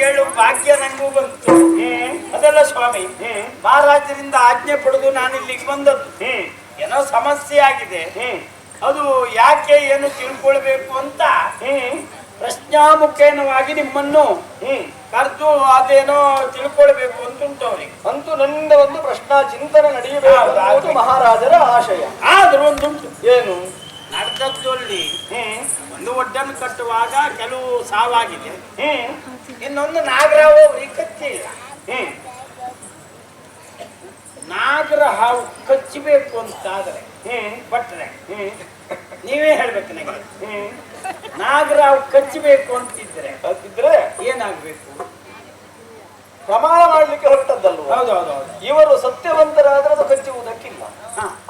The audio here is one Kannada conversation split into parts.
ಕೇಳು ಭಾಗ್ಯ ನನಗೂ ಬಂತು. ಅದಲ್ಲ ಸ್ವಾಮಿ ಮಹಾರಾಜರಿಂದ ಆಜ್ಞೆ ಪಡೆದು ನಾನು ಇಲ್ಲಿಗೆ ಬಂದದ್ದು. ಏನೋ ಸಮಸ್ಯೆ ಆಗಿದೆ. ಅದು ಯಾಕೆ ಏನು ತಿಳ್ಕೊಳ್ಬೇಕು ಅಂತ ಪ್ರಶ್ನಾಮುಖೇನವಾಗಿ ನಿಮ್ಮನ್ನು ಕರೆದು ಅದೇನೋ ತಿಳ್ಕೊಳ್ಬೇಕು ಅಂತ ಉಂಟು ಅವ್ರಿಗೆ. ಅಂತೂ ನನ್ನ ಒಂದು ಪ್ರಶ್ನಾ ಚಿಂತನೆ ನಡೆಯಬೇಕು ಮಹಾರಾಜರ ಆಶಯ. ಆದ್ರೂ ಒಂದುಂಟು. ಏನು? ನಡೆದದ್ದಲ್ಲಿ ಹ್ಮ್. ಒಂದು ಒಡ್ಡನ್ನು ಕಟ್ಟುವಾಗ ಕೆಲವು ಸಾವಾಗಿದೆ. ಹ್ಮ್. ಇನ್ನೊಂದು ನಾಗರಾವ್ ಅವ್ರಿಗೆ ಕಚ್ಚಿಲ್ಲ. ಹ್ಮ್. ನಾಗರ ಹಾವು ಕಚ್ಚಬೇಕು ಅಂತಾದ್ರೆ ಹ್ಮ್. ನೀವೇ ಹೇಳ್ಬೇಕು ನನಗೆ. ಹ್ಮ್. ನಾಗರ ಹಾವು ಕಚ್ಚಬೇಕು ಅಂತಿದ್ರೆ ಅದಿದ್ರೆ ಏನಾಗ್ಬೇಕು? ಪ್ರಮಾಣ ಮಾಡ್ಲಿಕ್ಕೆ ಹೊರಟದ್ದಲ್ವ? ಹೌದೌದು ಇವರು ಸತ್ಯವಂತರಾದ್ರೆ ಅದು ಕಚ್ಚುವುದಕ್ಕಿಲ್ಲ.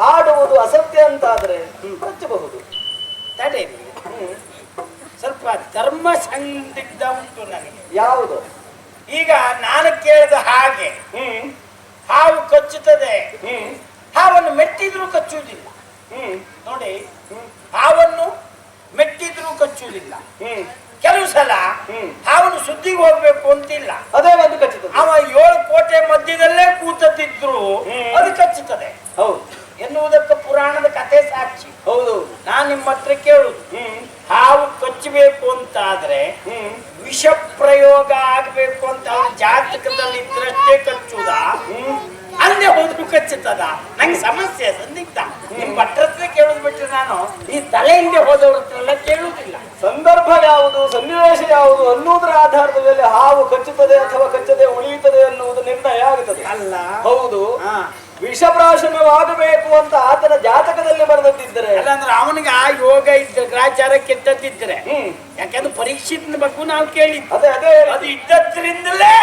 ಆಡುವುದು ಅಸತ್ಯ ಅಂತಾದ್ರೆ ಕಚ್ಚಬಹುದು ತಡೆ ಸ್ವಲ್ಪ ಧರ್ಮ ಸಂದಿಗ್ಧ ಉಂಟು ನನಗೆ. ಯಾವುದು? ಈಗ ನಾನು ಕೇಳಿದ ಹಾಗೆ ಹಾವು ಕಚ್ಚುತ್ತದೆ. ಹಾವನ್ನು ಮೆಟ್ಟಿದ್ರು ಕಚ್ಚುವುದಿಲ್ಲ. ನೋಡಿ ಹಾವನ್ನು ಮೆಟ್ಟಿದ್ರು ಕಚ್ಚುವುದಿಲ್ಲ. ಕೆಲವು ಸಲ. ಹಾವನ್ನು ಸುದ್ದಿಗೆ ಹೋಗ್ಬೇಕು ಅಂತಿಲ್ಲ. ಅದೇ ಒಂದು ಕಚ್ಚುತ್ತದೆ ಅವ ಏಳು ಕೋಟೆ ಮಧ್ಯದಲ್ಲೇ ಕೂತದಿದ್ರು. ಅದು ಕಚ್ಚುತ್ತದೆ ಹೌದು. ಎನ್ನುವುದಕ್ಕೆ ಪುರಾಣದ ಕಥೆ ಸಾಕ್ಷಿ. ಹೌದು. ನಾನ್ ನಿಮ್ಮ ಹತ್ರ ಕೇಳುದು. ಹಾವು ಕಚ್ಚಬೇಕು ಅಂತಾದ್ರೆ ಹ್ಮ್. ವಿಷ ಪ್ರಯೋಗ ಆಗ್ಬೇಕು ಅಂತ ಜಾತಕದಲ್ಲಿ ಇದ್ರಷ್ಟೇ ಕಚ್ಚುದ? ಅಲ್ಲೇ ಹೋದ್ರು ಕಚ್ಚುತ್ತದ? ನಂಗೆ ಸಮಸ್ಯೆ ಸಂದಿಗ್ಧ. ನಿಮ್ ಭಟ್ರತ್ರ ಕೇಳುದು ಬಿಟ್ರೆ ನಾನು ಈ ತಲೆ ಹಿಂದೆ ಹೋದವ್ರ ಹತ್ರ ಕೇಳುವುದಿಲ್ಲ ಸಂದರ್ಭ ಯಾವುದು ಸನ್ನಿವೇಶ ಯಾವುದು ಅನ್ನುವುದರ ಆಧಾರದ ಮೇಲೆ ಹಾವು ಕಚ್ಚುತ್ತದೆ ಅಥವಾ ಕಚ್ಚದೆ ಉಳಿಯುತ್ತದೆ ಅನ್ನುವುದು ನಿರ್ಣಯ ಆಗುತ್ತದೆ ಅಲ್ಲ. ಹೌದು. ಹಾ. ವಿಷಪ್ರಾಶನವಾಗಬೇಕು ಅಂತ ಆತನ ಜಾತಕದಲ್ಲಿ ಬರೆದಿದ್ದರೆ ಅಲ್ಲಂದ್ರೆ ಅವನಿಗೆ ಆ ಯೋಗ ಇದ್ದ ಗ್ರಾಚಾರ ಕೆಟ್ಟದ್ದಿದ್ರೆ ಯಾಕಂದ್ರೆ ಪರೀಕ್ಷಿತನ ಬಗ್ಗೆ ನಾವು ಕೇಳಿದ್ದು. ಅದೇ ಅದೇ ಅದು ಇದ್ದದ್ರಿಂದಲೇ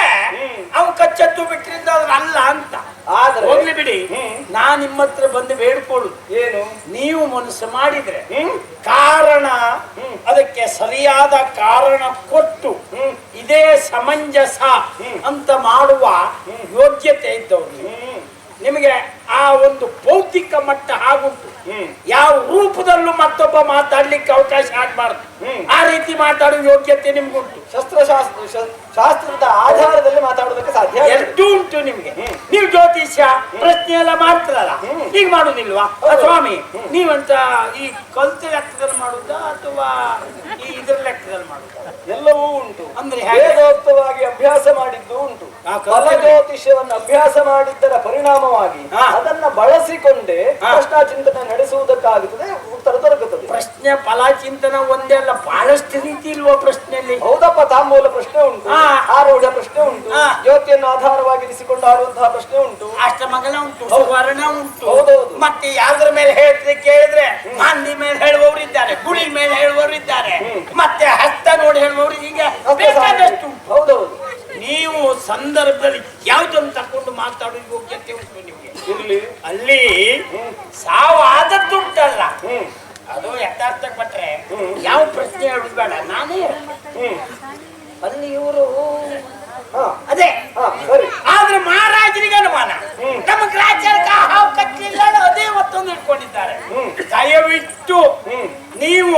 ಅವನು ಕಚ್ಚತ್ತು ಬಿಟ್ಟರಿಂದ ಅದ್ರ ಅಲ್ಲ ಅಂತ. ಆದ್ರೆ ಹೋಗ್ಲಿ ಬಿಡಿ. ನಾ ನಾನ್ ನಿಮ್ಮ ಹತ್ರ ಬಂದು ಬೇಡ್ಕೊಳ್ಳು ಏನು? ನೀವು ಮನಸ್ಸು ಮಾಡಿದ್ರೆ ಕಾರಣ ಅದಕ್ಕೆ ಸರಿಯಾದ ಕಾರಣ ಕೊಟ್ಟು. ಇದೇ ಸಮಂಜಸ ಅಂತ ಮಾಡುವ ಯೋಗ್ಯತೆ ಇದ್ದವರು ನಿಮಗೆ ಆ ಒಂದು ಭೌತಿಕ ಮಟ್ಟ ಆಗುಂಟು ಯಾವ ರೂಪದಲ್ಲೂ ಮತ್ತೊಬ್ಬ ಮಾತಾಡ್ಲಿಕ್ಕೆ ಅವಕಾಶ ಆಗ್ಬಾರ್ದು. ಆ ರೀತಿ ಮಾತಾಡುವ ಯೋಗ್ಯತೆ ನಿಮ್ಗುಂಟು. ಶಸ್ತ್ರಶಾಸ್ತ್ರ ಶಾಸ್ತ್ರದ ಆಧಾರದಲ್ಲಿ ಮಾತಾಡೋದಕ್ಕೆ ಸಾಧ್ಯ. ಎಷ್ಟು ಉಂಟು ನಿಮ್ಗೆ. ನೀವು ಜ್ಯೋತಿಷ್ಯ ಪ್ರಶ್ನೆ ಎಲ್ಲ ಮಾಡ್ತಿರಲ್ಲ? ಹೀಗೆ ಈಗ ಮಾಡುದಿಲ್ವಾ. ಸ್ವಾಮಿ ನೀವಂತ ಈ ಕಲ್ತ ಲೆಕ್ಕದಲ್ಲಿ ಮಾಡುದಾ ಅಥವಾ ಈ ಇದ್ರ ಲೆಕ್ಕದಲ್ಲಿ ಮಾಡುದಾ ಎಲ್ಲವೂ ಉಂಟು. ಅಂದ್ರೆ? ವೇದೋಕ್ತವಾಗಿ ಅಭ್ಯಾಸ ಮಾಡಿದ್ದು ಉಂಟು. ಫಲ ಜ್ಯೋತಿಷ್ಯವನ್ನು ಅಭ್ಯಾಸ ಮಾಡಿದ್ದರ ಪರಿಣಾಮವಾಗಿ. ಅದನ್ನ ಬಳಸಿಕೊಂಡೇ ಪ್ರಶ್ನಾ ಚಿಂತನೆ ನಡೆಸುವುದಕ್ಕಾಗುತ್ತದೆ ಉತ್ತರ ದೊರಕುತ್ತದೆ ಪ್ರಶ್ನೆ ಫಲ ಚಿಂತನ ಒಂದೇ ಅಲ್ಲ ಬಹಳಷ್ಟು ರೀತಿ ಇಲ್ವ ಪ್ರಶ್ನೆಯಲ್ಲಿ ಹೌದಪ್ಪ ತಾಂಬೂಲ ಪ್ರಶ್ನೆ ಉಂಟು ಆರೋಗ್ಯ ಪ್ರಶ್ನೆ ಉಂಟು. ಜ್ಯೋತಿಯನ್ನು ಆಧಾರವಾಗಿರಿಸಿಕೊಂಡು ಆಡುವಂತಹ ಪ್ರಶ್ನೆ ಉಂಟು ಅಷ್ಟಮಂಗಲ ಉಂಟು. ಸುವರ್ಣ ಉಂಟು ಹೌದೌದು. ಮತ್ತೆ ಯಾವ್ದ್ರ ಮೇಲೆ ಹೇಳ್ತದೆ ಕೇಳಿದ್ರೆ ಮಂದಿ ಮೇಲೆ ಹೇಳುವವರು ಇದ್ದಾರೆ ಗುಳಿ ಮೇಲೆ ಹೇಳುವವರು ಇದ್ದಾರೆ ಹ್ಮ್. ಮತ್ತೆ ಹಸ್ತ ನೋಡಿ ಹೇಳುವವರು ಈಗ ಹಸ್ತ ಬೇಕಾದಷ್ಟು ಸಾಮರ್ಥ್ಯ. ಉಂಟು ಹೌದೌದು ನೀವು ಸಂದರ್ಭದಲ್ಲಿ ಯಾವ್ದನ್ನು ತಕೊಂಡು ಮಾತಾಡುವ ಯೋಗ್ಯತೆ ಉಂಟು ನಿಮಗೆ ಇರ್ಲಿ ಅಲ್ಲಿ ಹ್ಮ್. ಸಾವು ಆದದ್ದುಂಟಲ್ಲ ಹ್ಮ್ ಅದು ಯಥಾರ್ಥಕ್ಕೆ ಪಟ್ರೆ ಹ್ಮ್. ಯಾವ ಪ್ರಶ್ನೆ ಹೇಳುದು ಬೇಡ ನಾನೇ ಹ್ಮ್ ಅಲ್ಲಿ ಇವರು ಹಾ ಅದೇ ಹಾ ಸರಿ ಆದ್ರೆ ಮಹಾರಾಜರಿಗೆ ಅನುಮಾನ ಹ್ಮ್. ನಮ್ಮ ಗ್ರಾಚಾರಕ ಹಾವು ಕಟ್ಟಲಿಲ್ಲ ಅದೇ ಮತ್ತೊಂದು ಇಟ್ಕೊಂಡಿದ್ದಾರೆ. ದಯವಿಟ್ಟು ನೀವು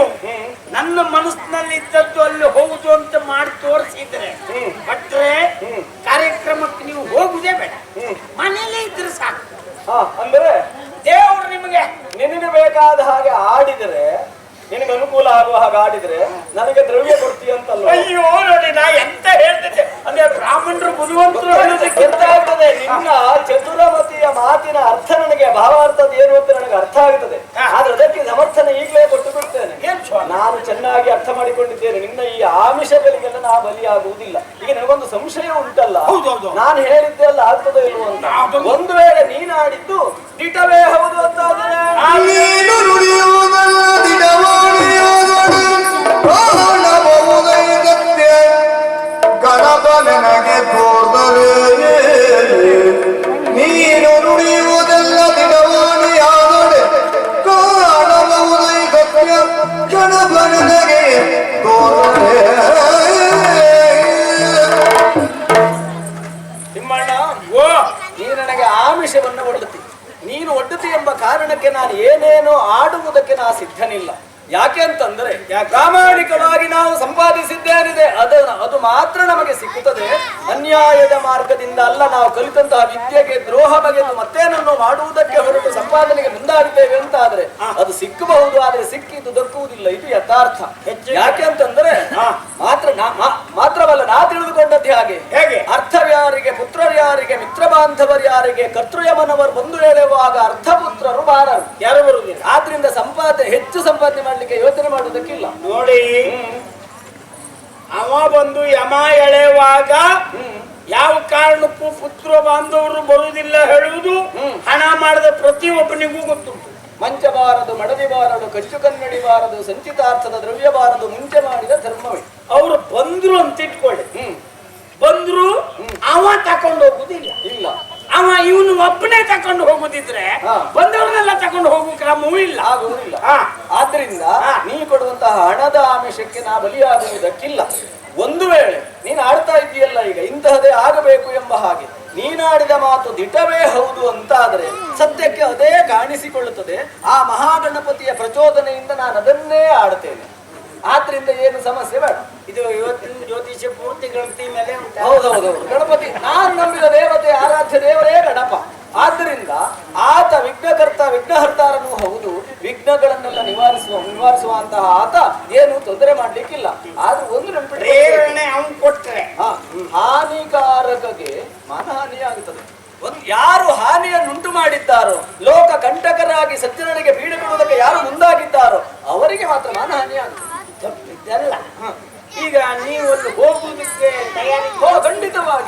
ನನ್ನ ಮನಸ್ಸಿನಲ್ಲಿ ಇದ್ದದ್ದು ಅಲ್ಲಿ ಹೋಗುದು ಅಂತ ಮಾಡಿ ತೋರಿಸಿದ್ರೆ. ಬಟ್ರೆ. ಕಾರ್ಯಕ್ರಮಕ್ಕೆ ನೀವು ಹೋಗುದೇ ಬೇಡ ಮನೇಲೇ ಇದ್ರೆ ಸಾಕು ಅಂದ್ರೆ ದೇವ್ರು ನಿಮಗೆ ನಿನಗೆ ಬೇಕಾದ ಹಾಗೆ ಆಡಿದರೆ ನಿನಗೆ ಅನುಕೂಲ ಆಗುವ ಹಾಗೆ ಆಡಿದ್ರೆ ನನಗೆ ದ್ರವ್ಯ ಕೊಡ್ತೀಯ ಅಂತಲ್ಲ ಅಯ್ಯೋ ನೋಡಿ ನಾ ಎಂತ ಹೇಳ್ತಿದ್ದೆ? ಅಂದ್ರೆ ಬ್ರಾಹ್ಮಣರು ಬುದ್ಧಿವಂತರು ಗೊತ್ತಾಗ್ತದೆ ನಿನ್ನ ಚತುರಮತಿಯ ಮಾತಿನ ಅರ್ಥ ನನಗೆ ಭಾವಾರ್ಥದ ಏನು ಅಂತ ನನಗೆ ಅರ್ಥ ಆಗ್ತದೆ. ಆದ್ರೆ ಅದಕ್ಕೆ ಸಮರ್ಥನೆ ಈಗಲೇ ಕೊಟ್ಟು ಬಿಡ್ತೇನೆ. ನಾನು ಚೆನ್ನಾಗಿ ಅರ್ಥ ಮಾಡಿಕೊಂಡಿದ್ದೇನೆ. ನಿನ್ನ ಈ ಆಮಿಷಗಳಿಗೆಲ್ಲ ನಾ ಬಲಿಯಾಗುವುದಿಲ್ಲ. ಈಗ ನನಗೊಂದು ಸಂಶಯ ಉಂಟಲ್ಲ. ನಾನು ಹೇಳಿದ್ದೆ ಅಲ್ಲ ಆಗ್ತದೋ ಇಲ್ವೋ ಅಂತ? ಒಂದು ವೇಳೆ ನೀನಾಡಿದ್ದು ದಿಟವೇ ಹೌದು ಅಂತಾದ್ರೆ? ಒಡ್ಡುತ್ತಿ ನೀನು ಏನೇನೋ ಆಡುವುದಕ್ಕೆ ನಾ ಸಿದ್ಧನಿಲ್ಲ. ಯಾಕೆ ಅಂತಂದ್ರೆ ಪ್ರಾಮಾಣಿಕವಾಗಿ ನಾವು ಅದು ಮಾತ್ರ ನಮಗೆ ಸಿಕ್ಕುತ್ತದೆ. ಅನ್ಯಾಯದ ಮಾರ್ಗದಿಂದ ಅಲ್ಲ ನಾವು ಕಲಿತಂತಹ ವಿದ್ಯೆಗೆ ದ್ರೋಹ ಬಗೆದು ಮತ್ತೇನನ್ನು ಮಾಡುವುದಕ್ಕೆ ಹೊರಟು ಸಂಪಾದನೆಗೆ ಮುಂದಾಗಿದ್ದೇವೆ ಅಂತ ಆದ್ರೆ ಅದು ಸಿಕ್ಕಬಹುದು ಆದ್ರೆ ಸಿಕ್ಕಿದ್ದು ದಕ್ಕುವುದಿಲ್ಲ ಇದು ಯಥಾರ್ಥ. ಯಾಕೆ ಅಂತಂದ್ರೆ ಮಾತ್ರ ಮಾತ್ರವಲ್ಲ ನಾ ತಿಳಿದುಕೊಂಡದ್ದು ಹಾಗೆ? ಹೇಗೆ? ಅರ್ಥವ್ಯಾರಿಗೆ ಪುತ್ರರ್ಯಾರಿಗೆ ಮಿತ್ರ ಬಾಂಧವರ್ಯಾರಿಗೆ ಕರ್ತೃಯಮನವರು ಬಂದು ಹೇಳುವಾಗ ಅರ್ಥಪುತ್ರರು ಬಾರರು. ಯಾರು ಬರುವುದಿಲ್ಲ? ಆದ್ರಿಂದ ಸಂಪಾದನೆ ಹೆಚ್ಚು ಸಂಪಾದನೆ ಮಾಡ್ಲಿಕ್ಕೆ ಯೋಚನೆ ಮಾಡುವುದಕ್ಕಿಲ್ಲ. ನೋಡಿ. ಅವ ಬಂದು ಯಮ ಎಳೆಯುವಾಗ ಯಾವ ಕಾರಣಕ್ಕೂ ಪುತ್ರ ಬಾಂಧವರು ಬರುವುದಿಲ್ಲ ಹೇಳುವುದು ಹಣ ಮಾಡಿದ ಪ್ರತಿಯೊಬ್ಬನಿಗೂ ಗೊತ್ತು ಮಂಚಬಾರದು ಮಡದಿಬಾರದು ಮಡದಿ ಬಾರದು ಕಚ್ಚು ಕನ್ನಡಿ ಬಾರದು ಸಂಚಿತಾರ್ಥದ ದ್ರವ್ಯ ಬಾರದು ಮುಂಚೆ ಮಾಡಿದ ಧರ್ಮವೇ. ಅವರು ಬಂದ್ರು ಅಂತ ಇಟ್ಕೊಳ್ಳಿ. ಬಂದ್ರು ಅವ ತಕೊಂಡು ಹೋಗುದಿಲ್ಲ ಇಲ್ಲ. ಅವ ಇವನು ಒಬ್ಬನೇ ತಕೊಂಡು ಹೋಗುದಿದ್ರೆ ತಕೊಂಡು ಹೋಗುವ ಕ್ರಮವೂ ಇಲ್ಲ. ಆಗುವುದಿಲ್ಲ ಆದ್ರಿಂದ. ನೀ ಕೊಡುವಂತಹ ಹಣದ ಆಮಿಷಕ್ಕೆ ನಾ ಬಲಿಯಾಗುವುದಕ್ಕಿಲ್ಲ. ಒಂದು ವೇಳೆ ನೀನು ಆಡ್ತಾ ಇದೆಯಲ್ಲ ಈಗ ಇಂತಹದೇ ಆಗಬೇಕು ಎಂಬ ಹಾಗೆ ನೀನಾಡಿದ ಮಾತು ದಿಟವೇ ಹೌದು ಅಂತಾದರೆ ಸದ್ಯಕ್ಕೆ ಸತ್ಯಕ್ಕೆ ಅದೇ ಕಾಣಿಸಿಕೊಳ್ಳುತ್ತದೆ. ಆ ಮಹಾಗಣಪತಿಯ ಪ್ರಚೋದನೆಯಿಂದ ನಾನು ಅದನ್ನೇ ಆಡ್ತೇನೆ. ಆದ್ರಿಂದ ಏನು ಸಮಸ್ಯೆ ಬೇಡ. ಇದು ಇವತ್ತಿನ ಜ್ಯೋತಿಷ್ಯ ಪೂರ್ತಿ ಗಣಪತಿ ಮೇಲೆ ಹೌದೌದು ಹೌದೌದೌದು. ಗಣಪತಿ ನಾನು ನಂಬಿದ ದೇವತೆ ಆರಾಧ್ಯ ದೇವರೇ ಗಣಪ ಆತ ಏನು ತೊಂದರೆ ಮಾಡ್ಲಿಕ್ಕಿಲ್ಲ. ಆದ್ರೆ ಒಂದು ನೆನಪಿಟ್ಟರೆ ಪ್ರೇರಣೆ ಕೊಟ್ಟರೆ ಹಾನಿಕಾರಕಗೆ ಮಾನಹಾನಿ ಆಗುತ್ತದೆ ಒಂದು ಯಾರು ಹಾನಿಯನ್ನುಂಟು ಮಾಡಿದ್ದಾರೋ ಲೋಕ ಕಂಟಕರಾಗಿ ಸಜ್ಜನರಿಗೆ ಬೀಡು ಬಿಡುವುದಕ್ಕೆ ಯಾರು ಮುಂದಾಗಿದ್ದಾರೋ ಅವರಿಗೆ ಮಾತ್ರ ಮಾನಹಾನಿ ಆಗುತ್ತದೆ ತಪ್ಪಿದ್ದಲ್ಲ ಈಗ ನೀವು ಒಂದು ಹೋಗುವುದಕ್ಕೆ ತಯಾರಿ ಖಂಡಿತವಾಗಿ.